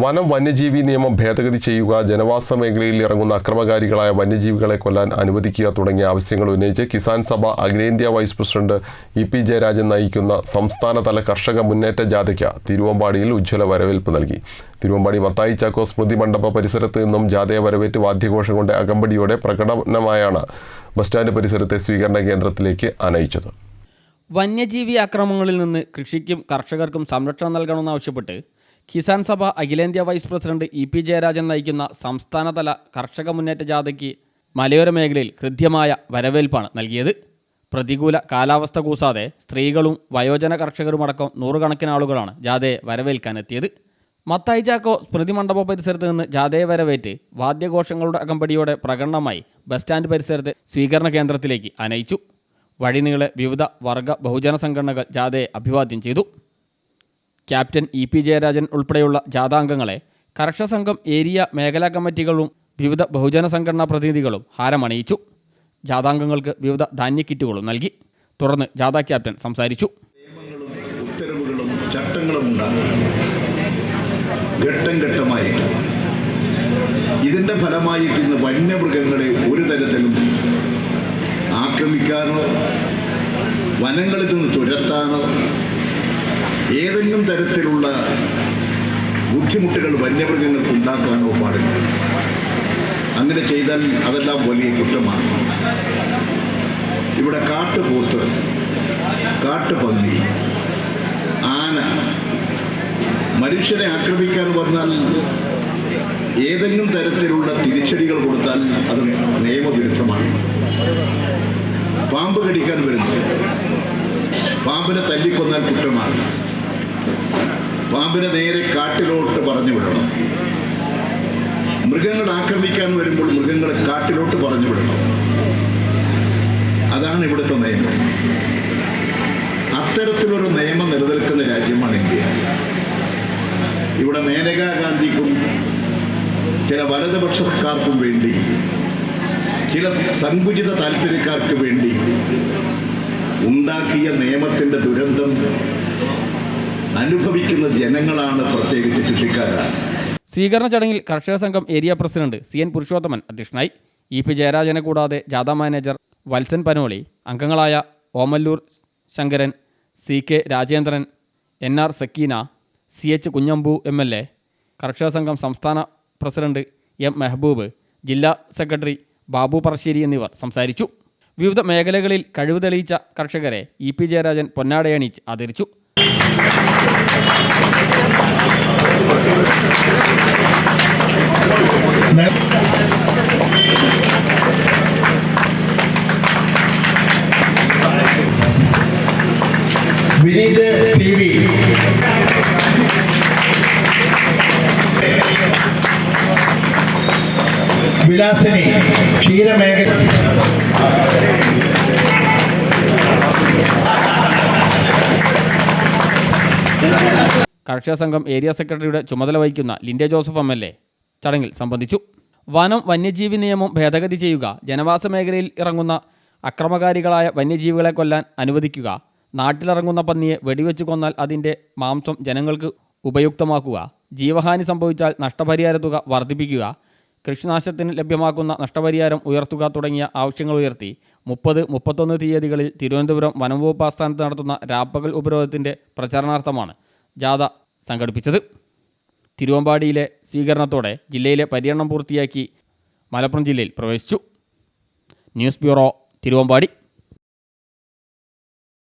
വനം വന്യജീവി നിയമം ഭേദഗതി ചെയ്യുക ജനവാസ മേഖലയിൽ ഇറങ്ങുന്ന അക്രമകാരികളായ വന്യജീവികളെ കൊല്ലാൻ അനുവദിക്കുക തുടങ്ങിയ ആവശ്യങ്ങൾ ഉന്നയിച്ച് കിസാൻ സഭ അഖിലേന്ത്യാ vice president E P Jayarajan നയിക്കുന്ന സംസ്ഥാനതല കർഷക മുന്നേറ്റ ജാഥയ്ക്ക് തിരുവമ്പാടിയിൽ ഉജ്ജ്വല വരവേൽപ്പ് നൽകി. തിരുവമ്പാടി മത്തായി ചാക്കോ സ്മൃതി മണ്ഡപ പരിസരത്ത് നിന്നും ജാഥയെ വരവേറ്റ് വാദ്യഘോഷം കൊണ്ട് അകമ്പടിയോടെ പ്രകടനമായാണ് ബസ് സ്റ്റാൻഡ് പരിസരത്തെ സ്വീകരണ കേന്ദ്രത്തിലേക്ക് അനയിച്ചത്. വന്യജീവി ആക്രമണങ്ങളിൽ നിന്ന് കൃഷിക്കും കർഷകർക്കും സംരക്ഷണം നൽകണമെന്നാവശ്യപ്പെട്ട് കിസാൻ സഭ അഖിലേന്ത്യാ vice president E P Jayarajan നയിക്കുന്ന സംസ്ഥാനതല കർഷക മുന്നേറ്റ ജാഥയ്ക്ക് മലയോര മേഖലയിൽ ഹൃദ്യമായ വരവേൽപ്പാണ് നൽകിയത്. പ്രതികൂല കാലാവസ്ഥ കൂസാതെ സ്ത്രീകളും വയോജന കർഷകരുമടക്കം നൂറുകണക്കിന് ആളുകളാണ് ജാഥയെ വരവേൽക്കാനെത്തിയത്. മത്തായി ചാക്കോ സ്മൃതി മണ്ഡപ പരിസരത്ത് നിന്ന് ജാഥയെ വരവേറ്റ് വാദ്യഘോഷങ്ങളുടെ അകമ്പടിയോടെ പ്രകടനമായി ബസ് സ്റ്റാൻഡ് പരിസരത്തെ സ്വീകരണ കേന്ദ്രത്തിലേക്ക് അനയിച്ചു. വഴിനീളെ വിവിധ വർഗ ബഹുജന സംഘടനകൾ ജാഥയെ അഭിവാദ്യം ചെയ്തു. ക്യാപ്റ്റൻ ഇ പി ജയരാജൻ ഉൾപ്പെടെയുള്ള ജാഥാംഗങ്ങളെ കർഷക സംഘം ഏരിയ മേഖലാ കമ്മിറ്റികളും വിവിധ ബഹുജന സംഘടനാ പ്രതിനിധികളും ഹാരമണിയിച്ചു. ജാഥാംഗങ്ങൾക്ക് വിവിധ ധാന്യ കിറ്റുകളും നൽകി. തുടർന്ന് ജാഥ ക്യാപ്റ്റൻ സംസാരിച്ചു. ഉത്തരവുകളും ചട്ടങ്ങളും ഘട്ടം ഘട്ടമായിട്ട്. ഇതിന്റെ ഫലമായിട്ട് ഇന്ന് വന്യമൃഗങ്ങളെ ഒരു തരത്തിലും ആക്രമിക്കാനോ വനങ്ങളിൽ നിന്ന് തുരത്താനോ ഏതെങ്കിലും തരത്തിലുള്ള ബുദ്ധിമുട്ടുകൾ വന്യമൃഗങ്ങൾക്ക് ഉണ്ടാക്കാനോ പാടില്ല. അങ്ങനെ ചെയ്താൽ അതെല്ലാം വലിയ കുറ്റമാണ്. ഇവിടെ കാട്ടുപോത്ത് കാട്ടുപന്നി ആന മനുഷ്യനെ ആക്രമിക്കാൻ വന്നാൽ ഏതെങ്കിലും തരത്തിലുള്ള തിരിച്ചടികൾ കൊടുത്താൽ അത് നിയമവിരുദ്ധമാണ്. പാമ്പ് കടിക്കാൻ വരുന്നത് പാമ്പിനെ തല്ലിക്കൊന്നാൽ കുറ്റമാണ്. പാമ്പിനെ നേരെ കാട്ടിലോട്ട് പറഞ്ഞു വിടണം. മൃഗങ്ങൾ ആക്രമിക്കാൻ വരുമ്പോൾ മൃഗങ്ങളെ കാട്ടിലോട്ട് പറഞ്ഞു വിടണം. അതാണ് ഇവിടുത്തെ നിയമം. അത്തരത്തിലൊരു നിയമം നിലനിൽക്കുന്ന രാജ്യമാണ് ഇന്ത്യ. ഇവിടെ മേനകാ ഗാന്ധിക്കും ചില വലതുപക്ഷക്കാർക്കും വേണ്ടി ചില സങ്കുചിത താല്പര്യക്കാർക്ക് വേണ്ടി ഉണ്ടാക്കിയ നിയമത്തിന്റെ ദുരന്തം അനുഭവിക്കുന്ന ജനങ്ങളാണ് പ്രത്യേകിച്ച് കൃഷിക്കാരാണ്. സ്വീകരണ ചടങ്ങിൽ കർഷക സംഘം area president C N Purushothaman അധ്യക്ഷനായി. ഇ പി ജയരാജനെ കൂടാതെ ജാഥ മാനേജർ വത്സൻ പനോളി അംഗങ്ങളായ Omallur Sankaran C K Rajendran N R Sakeena C H Kunhambu M L A കർഷക സംഘം സംസ്ഥാന പ്രസിഡന്റ് എം മെഹബൂബ് ജില്ലാ സെക്രട്ടറി ബാബു പറശ്ശേരി എന്നിവർ സംസാരിച്ചു. വിവിധ മേഖലകളിൽ കഴിവ് തെളിയിച്ച കർഷകരെ ഇ പി ജയരാജൻ പൊന്നാടയണിച്ച് ആദരിച്ചു. വിനീത് സി വി വിലാസിനി ക്ഷീരമേഖല കർഷക സംഘം ഏരിയ സെക്രട്ടറിയുടെ ചുമതല വഹിക്കുന്ന Linda Joseph M L A ചടങ്ങിൽ സംബന്ധിച്ചു. വനം വന്യജീവി നിയമം ഭേദഗതി ചെയ്യുക ജനവാസ മേഖലയിൽ ഇറങ്ങുന്ന അക്രമകാരികളായ വന്യജീവികളെ കൊല്ലാൻ അനുവദിക്കുക നാട്ടിലിറങ്ങുന്ന പന്നിയെ വെടിവെച്ച് കൊന്നാൽ അതിന്റെ മാംസം ജനങ്ങൾക്ക് ഉപയുക്തമാക്കുക ജീവഹാനി സംഭവിച്ചാൽ നഷ്ടപരിഹാര തുക വർദ്ധിപ്പിക്കുക കൃഷിനാശത്തിന് ലഭ്യമാക്കുന്ന നഷ്ടപരിഹാരം ഉയർത്തുക തുടങ്ങിയ ആവശ്യങ്ങൾ ഉയർത്തി മുപ്പത് മുപ്പത്തൊന്ന് തീയതികളിൽ തിരുവനന്തപുരം വനംവകുപ്പ് ആസ്ഥാനത്ത് നടത്തുന്ന രാപ്പകൽ ഉപരോധത്തിന്റെ പ്രചാരണാർത്ഥമാണ് ജാഥ സംഘടിപ്പിച്ചത്. തിരുവമ്പാടിയിലെ സ്വീകരണത്തോടെ ജില്ലയിലെ പര്യടനം പൂർത്തിയാക്കി മലപ്പുറം ജില്ലയിൽ പ്രവേശിച്ചു. News bureau Thiruvambadi.